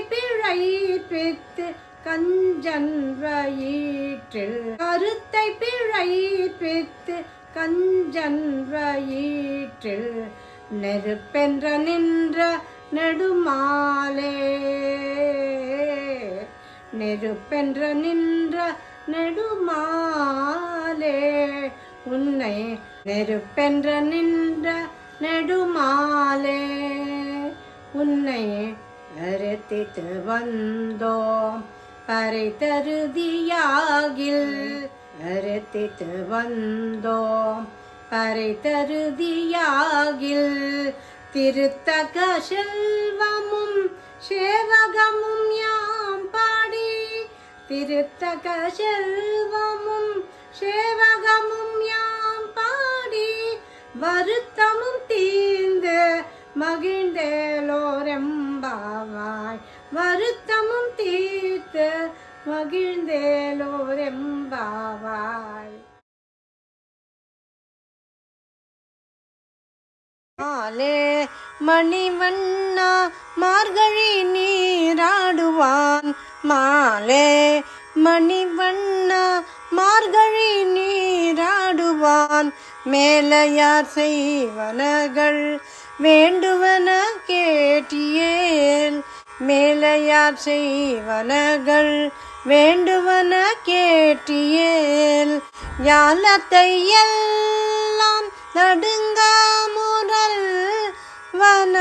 பிழைப்பித்து கஞ்சன் வயிற்றில். கருத்தை பிழைப்பித்து கஞ்சன் வயிற்றில். நெருப்பென்ற நின்ற நெடுமாலே. நெருப்பென்ற நின்ற நெடுமாலே. உன்னை நெருப்பென்ற நின்ற நெடுமாலே. உன்னை அறுத்தித்து வந்தோம் பறை தருதியாகில் அறுத்தித்து வந்தோம் பறை தருதியாகில் திருத்தக செல்வமும் சேவகமும் யாம் பாடி திருத்தக செல்வமும் சேவகமும் யாம் பாடி வருத்தமும் தீர்ந்து எம்பாவாய் வருத்தமும் தீர்த்து மகிழ்ந்தேலோர் எம்பாவாய் மாலே மணிவண்ணா மார்கழி நீராடுவான். மாலே மணிவண்ணா மார்கழி நீராடுவான். மேலையார் செய்வனகள் வேண்டுவன கேட்டியேல். மேலையார் செய்வனகள் வேண்டுவன கேட்டியேல். ஞானத்தை எல்லாம் நடுங்க முரல் வன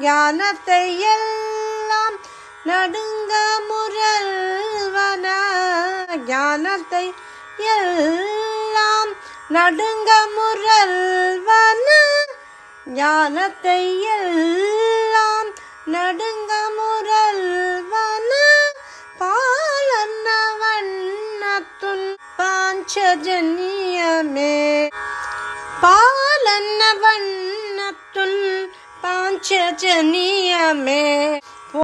ஞானத்தை எல்லாம் நடுங்க முரல் வன ஞானத்தை எல்லாம் நடுங்க முரல்வன ஞானத்தை எல்லாம். நடுங்க முரல்வன பாலன்ன வண்ணத்துன் பாஞ்சஜனியமே. பாலன்ன வண்ணத்துன் பாஞ்சஜனியமே.